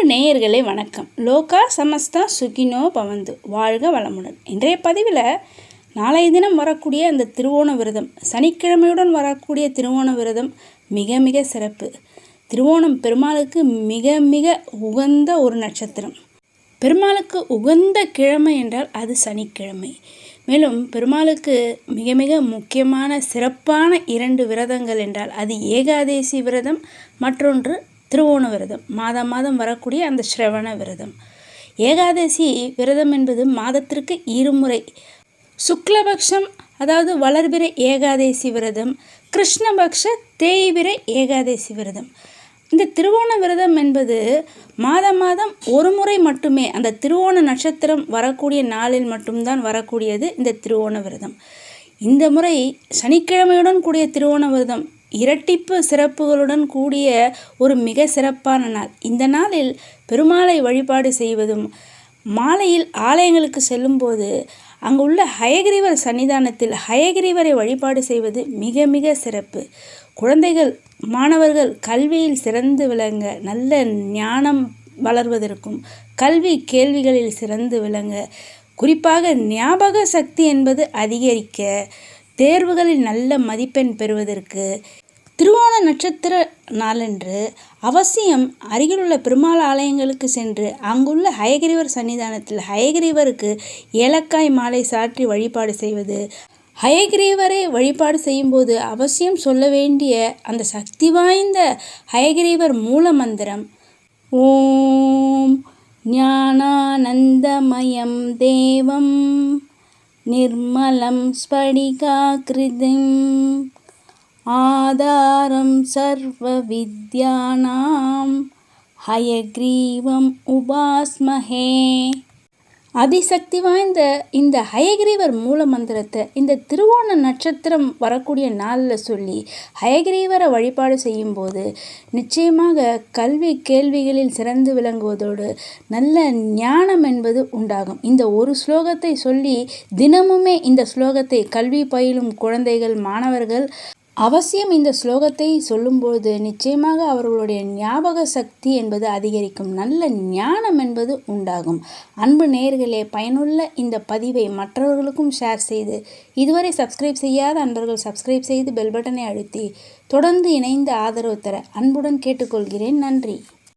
அன்பு நேயர்களே வணக்கம். லோகா சமஸ்தா சுகினோ பவந்து. வாழ்க வளமுடன். இன்றைய பதிவில் நாளைய தினம் வரக்கூடிய அந்த திருவோண விரதம் சனிக்கிழமையுடன் வரக்கூடிய திருவோண விரதம் மிக மிக சிறப்பு. திருவோணம் பெருமாளுக்கு மிக மிக உகந்த ஒரு நட்சத்திரம். பெருமாளுக்கு உகந்த கிழமை என்றால் அது சனிக்கிழமை. மேலும் பெருமாளுக்கு மிக மிக முக்கியமான சிறப்பான இரண்டு விரதங்கள் என்றால் அது ஏகாதேசி விரதம் மற்றொன்று திருவோண விரதம் மாதம் மாதம் வரக்கூடிய அந்த ஸ்ரவண விரதம். ஏகாதசி விரதம் என்பது மாதத்திற்கு இருமுறை. சுக்லபக்ஷம் அதாவது வளர்பிற ஏகாதசி விரதம் கிருஷ்ணபக்ஷ தேய்பிறை ஏகாதசி விரதம். இந்த திருவோண விரதம் என்பது மாதம் மாதம் ஒரு முறை மட்டுமே அந்த திருவோண நட்சத்திரம் வரக்கூடிய நாளில் மட்டும்தான் வரக்கூடியது இந்த திருவோண விரதம். இந்த முறை சனிக்கிழமையுடன் கூடிய திருவோண விரதம் இரட்டிப்பு சிறப்புகளுடன் கூடிய ஒரு மிக சிறப்பான நாள். இந்த நாளில் பெருமாளை வழிபாடு செய்வதும் மாலையில் ஆலயங்களுக்கு செல்லும்போது அங்குள்ள ஹயகிரிவர் சன்னிதானத்தில் ஹயகிரிவரை வழிபாடு செய்வது மிக மிக சிறப்பு. குழந்தைகள் மாணவர்கள் கல்வியில் சிறந்து விளங்க நல்ல ஞானம் வளர்வதற்கும் கல்வி கேள்விகளில் சிறந்து விளங்க குறிப்பாக ஞாபக சக்தி என்பது அதிகரிக்க தேர்வுகளில் நல்ல மதிப்பெண் பெறுவதற்கு திருவோண நட்சத்திர நாளன்று அவசியம் அருகிலுள்ள பெருமாள் ஆலயங்களுக்கு சென்று அங்குள்ள ஹயகிரிவர் சன்னிதானத்தில் ஹயகிரிவருக்கு ஏலக்காய் மாலை சாற்றி வழிபாடு செய்வது ஹயகிரீவரை வழிபாடு செய்யும்போது அவசியம் சொல்ல வேண்டிய அந்த சக்தி வாய்ந்த ஹயகிரீவர் மூல மந்திரம் ஓம் ஞானானந்தமயம் தேவம் निर्मलं स्फटिकाकृतिम् आधारं सर्वविद्यानां हयग्रीवम् उपास्महे அதிசக்தி வாய்ந்த இந்த ஹயகிரீவர் மூல மந்திரத்தை இந்த திருவோண நட்சத்திரம் வரக்கூடிய நாளில் சொல்லி ஹயகிரீவரை வழிபாடு செய்யும்போது நிச்சயமாக கல்வி கேள்விகளில் சிறந்து விளங்குவதோடு நல்ல ஞானம் என்பது உண்டாகும் இந்த ஒரு ஸ்லோகத்தை சொல்லி தினமுமே இந்த ஸ்லோகத்தை கல்வி பயிலும் குழந்தைகள் மாணவர்கள் அவசியம் இந்த ஸ்லோகத்தை சொல்லும்போது நிச்சயமாக அவர்களுடைய ஞாபக சக்தி என்பது அதிகரிக்கும். நல்ல ஞானம் என்பது உண்டாகும். அன்பு நேர்களே பயனுள்ள இந்த பதிவை மற்றவர்களுக்கும் ஷேர் செய்து இதுவரை சப்ஸ்கிரைப் செய்யாத அன்பர்கள் சப்ஸ்கிரைப் செய்து பெல் பட்டனை அழுத்தி தொடர்ந்து இணைந்து ஆதரவு தர அன்புடன் கேட்டுக்கொள்கிறேன். நன்றி.